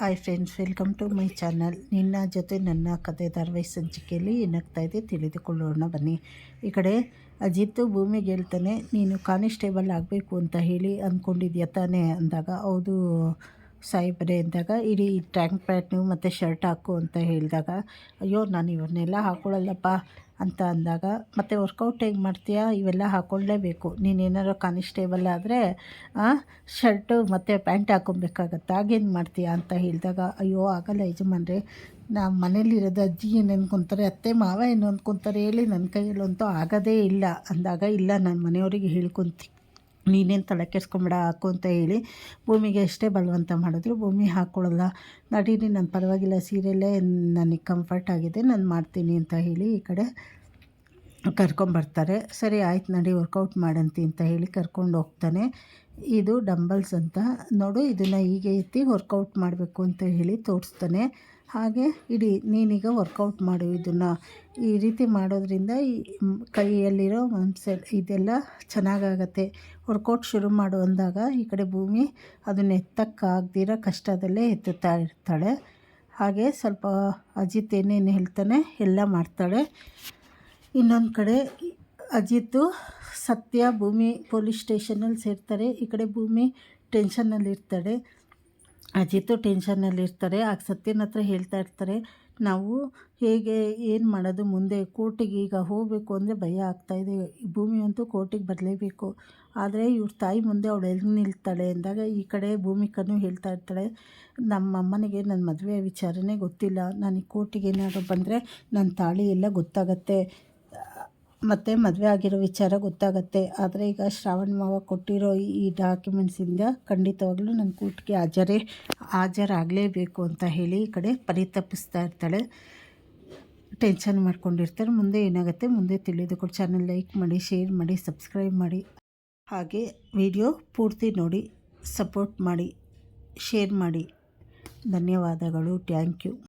Hi friends welcome to my channel ನಿನ್ನ ಜೊತೆ ನನ್ನ ಕತೆ ಧಾರಾವಾಹಿ ಸಂಚಿಕೆಯಲ್ಲಿ ಏನಾಗ್ತಾ ಇದೆ ತಿಳಿದುಕೊಳ್ಳೋಣ, ಬನ್ನಿ. ಈ ಕಡೆ ಅಜಿತ್ ಭೂಮಿಗೆ ಹೇಳ್ತಾನೆ ನೀನು ಕಾನಿಸ್ಟೇಬಲ್ ಆಗಬೇಕು ಅಂತ ಹೇಳಿ ಅಂದ್ಕೊಂಡಿದ್ಯಾ ತಾನೇ ಅಂದಾಗ, ಹೌದು ಸಾಯಿಬರೇ ಅಂದಾಗ ಇಡೀ ಟ್ಯಾಂಕ್ ನೀವು ಮತ್ತು ಶರ್ಟ್ ಹಾಕು ಅಂತ ಹೇಳಿದಾಗ, ಅಯ್ಯೋ, ನಾನು ಇವನ್ನೆಲ್ಲ ಹಾಕ್ಕೊಳ್ಳಲ್ಲಪ್ಪ ಅಂತ ಅಂದಾಗ, ಮತ್ತು ವರ್ಕೌಟ್ ಹೇಗೆ ಮಾಡ್ತೀಯಾ? ಇವೆಲ್ಲ ಹಾಕ್ಕೊಳ್ಳೇಬೇಕು ನೀನೇನಾದ್ರು ಕಾನಿಸ್ಟೇಬಲ್ ಆದರೆ ಶರ್ಟು ಮತ್ತು ಪ್ಯಾಂಟ್ ಹಾಕೊಬೇಕಾಗತ್ತೆ? ಆಗೇನು ಮಾಡ್ತೀಯಾ? ಅಂತ ಹೇಳಿದಾಗ, ಅಯ್ಯೋ, ಆಗಲ್ಲ ಯಜಮಾನ್ರೆ. ನಾ ಮನೇಲಿರೋದು ಅಜ್ಜಿ ಏನು ಅಂದ್ಕೊತಾರೆ ಅತ್ತೆ ಮಾವ ಏನು ಅಂದ್ಕೊತಾರೆ ಹೇಳಿ ನನ್ನ ಕೈಯಲ್ಲಂತೂ ಆಗೋದೇ ಇಲ್ಲ. ಅಂದಾಗ, ಇಲ್ಲ, ನಾನು ಮನೆಯವರಿಗೆ ಹೇಳ್ಕೊತಿ ನೀನೇನು ತಲೆ ಕೆಡ್ಸ್ಕೊಂಬೇಡ, ಹಾಕು ಅಂತ ಹೇಳಿ ಭೂಮಿಗೆ ಅಷ್ಟೇ ಬಲವಂತ ಮಾಡಿದ್ರು ಭೂಮಿ ಹಾಕ್ಕೊಳ್ಳಲ್ಲ ನಡೀರಿ ನಾನು ಪರವಾಗಿಲ್ಲ, ಸೀರೆಯಲ್ಲೇ ನನಗೆ ಕಂಫರ್ಟ್ ಆಗಿದೆ, ನಾನು ಮಾಡ್ತೀನಿ ಅಂತ ಹೇಳಿ ಈ ಕಡೆ ಕರ್ಕೊಂಬರ್ತಾರೆ ಸರಿ, ಆಯ್ತು ನಡಿ ವರ್ಕೌಟ್ ಮಾಡಂತಿ ಅಂತ ಹೇಳಿ ಕರ್ಕೊಂಡು ಹೋಗ್ತಾನೆ. ಇದು ಡಂಬಲ್ಸ್ ಅಂತ. ನೋಡು, ಇದನ್ನು ಹೀಗೆ ಎತ್ತಿ ವರ್ಕೌಟ್ ಮಾಡಬೇಕು ಅಂತ ಹೇಳಿ ತೋರಿಸ್ತಾನೆ. ಹಾಗೆ, ಇಡೀ ನೀನೀಗ ವರ್ಕೌಟ್ ಮಾಡು ಇದನ್ನು. ಈ ರೀತಿ ಮಾಡೋದ್ರಿಂದ ಈ ಕೈಯಲ್ಲಿರೋ ಮನ್ಸೆಲ್ ಇದೆಲ್ಲ ಚೆನ್ನಾಗಾಗತ್ತೆ. ವರ್ಕೌಟ್ ಶುರು ಮಾಡು ಅಂದಾಗ ಈ ಕಡೆ ಭೂಮಿ ಅದನ್ನು ಎತ್ತಕ್ಕಾಗ್ದಿರೋ ಕಷ್ಟದಲ್ಲೇ ಎತ್ತುತ್ತಾ ಇರ್ತಾಳೆ. ಹಾಗೆ ಸ್ವಲ್ಪ ಅಜಿತ್ ಏನೇನು ಹೇಳ್ತಾನೆ ಎಲ್ಲ ಮಾಡ್ತಾಳೆ. ಇನ್ನೊಂದು ಕಡೆ ಅಜಿತು, ಸತ್ಯ, ಭೂಮಿ ಪೊಲೀಸ್ ಸ್ಟೇಷನಲ್ಲಿ ಸೇರ್ತಾರೆ. ಈ ಕಡೆ ಭೂಮಿ ಟೆನ್ಷನ್ನಲ್ಲಿರ್ತಾಳೆ ಅಜಿತು ಟೆನ್ಷನ್ನಲ್ಲಿರ್ತಾರೆ ಆಗ ಸತ್ಯನ ಹತ್ರ ಹೇಳ್ತಾ ಇರ್ತಾರೆ, ನಾವು ಹೇಗೆ, ಏನು ಮಾಡೋದು ಮುಂದೆ? ಕೋರ್ಟಿಗೆ ಈಗ ಹೋಗಬೇಕು ಅಂದರೆ ಭಯ ಆಗ್ತಾಯಿದೆ ಭೂಮಿ ಅಂತೂ ಕೋರ್ಟಿಗೆ ಬರಲೇಬೇಕು. ಆದರೆ ಇವ್ರ ತಾಯಿ ಮುಂದೆ ಅವಳು ಎಲ್ಲಿ ನಿಲ್ತಾಳೆ? ಅಂದಾಗ ಈ ಕಡೆ ಭೂಮಿಕನೂ ಹೇಳ್ತಾ ಇರ್ತಾಳೆ, ನಮ್ಮ ಅಮ್ಮನಿಗೆ ನನ್ನ ಮದುವೆ ವಿಚಾರನೇ ಗೊತ್ತಿಲ್ಲ. ನನಗೆ ಕೋರ್ಟಿಗೆ ಏನಾದರೂ ಬಂದರೆ ನನ್ನ ತಾಳಿ ಎಲ್ಲ ಗೊತ್ತಾಗತ್ತೆ. ಮತ್ತು ಮದುವೆ ಆಗಿರೋ ವಿಚಾರ ಗೊತ್ತಾಗತ್ತೆ. ಆದರೆ ಈಗ ಶ್ರಾವಣ ಮಾವ ಕೊಟ್ಟಿರೋ ಈ ಡಾಕ್ಯುಮೆಂಟ್ಸಿಂದ ಖಂಡಿತವಾಗ್ಲೂ ನನ್ನ ಕೂಟಿಗೆ ಹಾಜರೇ, ಹಾಜರಾಗಲೇಬೇಕು ಅಂತ ಹೇಳಿ ಈ ಕಡೆ ಪರಿತಪಿಸ್ತಾ ಇರ್ತಾಳೆ. ಟೆನ್ಷನ್ ಮಾಡ್ಕೊಂಡಿರ್ತಾರೆ. ಮುಂದೆ ಏನಾಗುತ್ತೆ ಮುಂದೆ ತಿಳಿದುಕೊಂಡು ಚಾನಲ್ ಲೈಕ್ ಮಾಡಿ ಶೇರ್ ಮಾಡಿ ಸಬ್ಸ್ಕ್ರೈಬ್ ಮಾಡಿ. ಹಾಗೆ ವಿಡಿಯೋ ಪೂರ್ತಿ ನೋಡಿ ಸಪೋರ್ಟ್ ಮಾಡಿ ಶೇರ್ ಮಾಡಿ. ಧನ್ಯವಾದಗಳು. Thank you